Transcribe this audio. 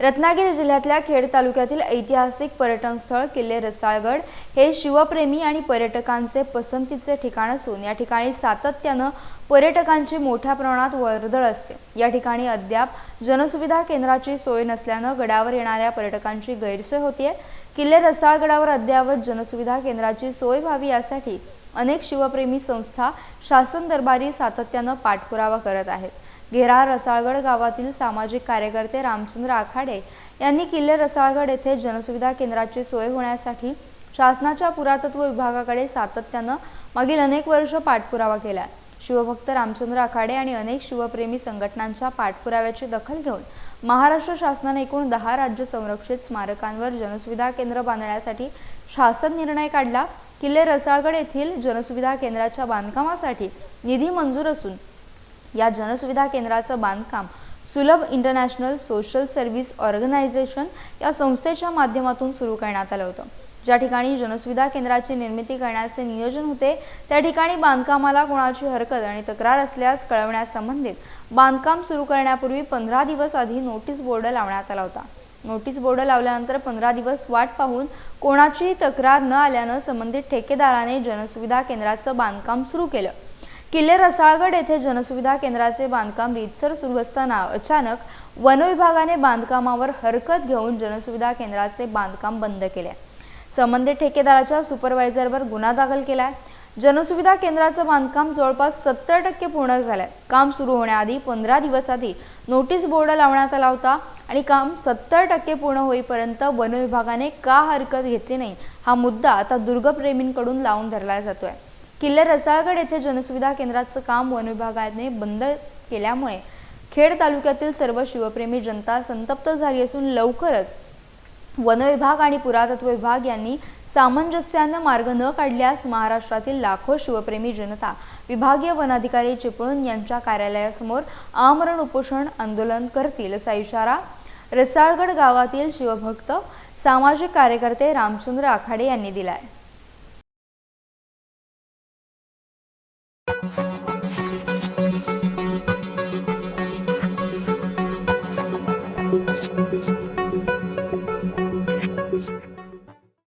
रत्नागिरी जिल्ह्यातल्या खेड तालुक्यातील ऐतिहासिक पर्यटन स्थळ किल्ले रसाळगड हे शिवप्रेमी आणि पर्यटकांचे पसंतीचे ठिकाण असून या ठिकाणी सातत्यानं पर्यटकांची मोठ्या प्रमाणात वर्दळ असते. या ठिकाणी अद्याप जनसुविधा केंद्राची सोय नसल्यानं गडावर येणाऱ्या पर्यटकांची गैरसोय होतीये. किल्ले रसाळगडावर अद्ययावत जनसुविधा केंद्राची सोय व्हावी यासाठी अनेक शिवप्रेमी संस्था शासन दरबारी सातत्यानं पाठपुरावा करत आहेत. घेरा रसाळगड गावातील सामाजिक कार्यकर्ते रामचंद्र आखाडे यांनी किल्ले रसाळगड येथे जनसुविधा केंद्राची सोय होण्यासाठी शासनाच्या पुरातत्व विभागाकडे सातत्यानं मागील अनेक वर्ष पाठपुरावा केला शिवभक्त रामचंद्र आखाडे आणि अनेक शिवप्रेमी संघटनांच्या पाठपुराव्याची दखल घेऊन महाराष्ट्र शासनाने एकूण दहा राज्य संरक्षित स्मारकांवर जनसुविधा केंद्र बांधण्यासाठी शासन निर्णय काढला. किल्ले रसाळगड येथील जनसुविधा केंद्राच्या बांधकामासाठी निधी मंजूर असून या जनसुविधा केंद्राचं बांधकाम सुलभ इंटरनॅशनल सोशल सर्व्हिस ऑर्गनायझेशन या संस्थेच्या माध्यमातून सुरू करण्यात आलं होतं. ज्या ठिकाणी जनसुविधा केंद्राची निर्मिती करण्याचे नियोजन होते त्या ठिकाणी बांधकामाला कोणाची हरकत आणि तक्रार असल्यास कळवण्यासंबंधित बांधकाम सुरू करण्यापूर्वी पंधरा दिवस आधी नोटीस बोर्ड लावण्यात आला होता. नोटीस बोर्ड लावल्यानंतर पंधरा दिवस वाट पाहून कोणाचीही तक्रार न आल्यानं संबंधित ठेकेदाराने जनसुविधा केंद्राचं बांधकाम सुरू केलं. किल्ले रसाळगड येथे जनसुविधा केंद्राचे बांधकाम रीतसर सुरू असताना अचानक वनविभागाने बांधकामावर हरकत घेऊन जनसुविधा केंद्राचे बांधकाम बंद केले. संबंधित ठेकेदाराच्या सुपरवायझरवर गुन्हा दाखल केलाय. जनसुविधा केंद्राचं बांधकाम जवळपास सत्तर टक्के पूर्ण झालंय. काम सुरू होण्याआधी पंधरा दिवस आधी नोटीस बोर्ड लावण्यात आला होता आणि काम सत्तर टक्के पूर्ण होईपर्यंत वनविभागाने का हरकत घेतली नाही हा मुद्दा आता दुर्गप्रेमींकडून लावून धरला जातोय. किल्ले रसाळगड येथे जनसुविधा केंद्राचं काम वन विभागाने बंद केल्यामुळे खेड तालुक्यातील सर्व शिवप्रेमी जनता संतप्त झाली असून लवकरच वन विभाग आणि पुरातत्व विभाग यांनी सामंजस्यानं मार्ग न काढल्यास महाराष्ट्रातील लाखो शिवप्रेमी जनता विभागीय वनाधिकारी चिपळूण यांच्या कार्यालयासमोर आमरण उपोषण आंदोलन करतील असा इशारा रसाळगड गावातील शिवभक्त सामाजिक कार्यकर्ते रामचंद्र आखाडे यांनी दिलाय.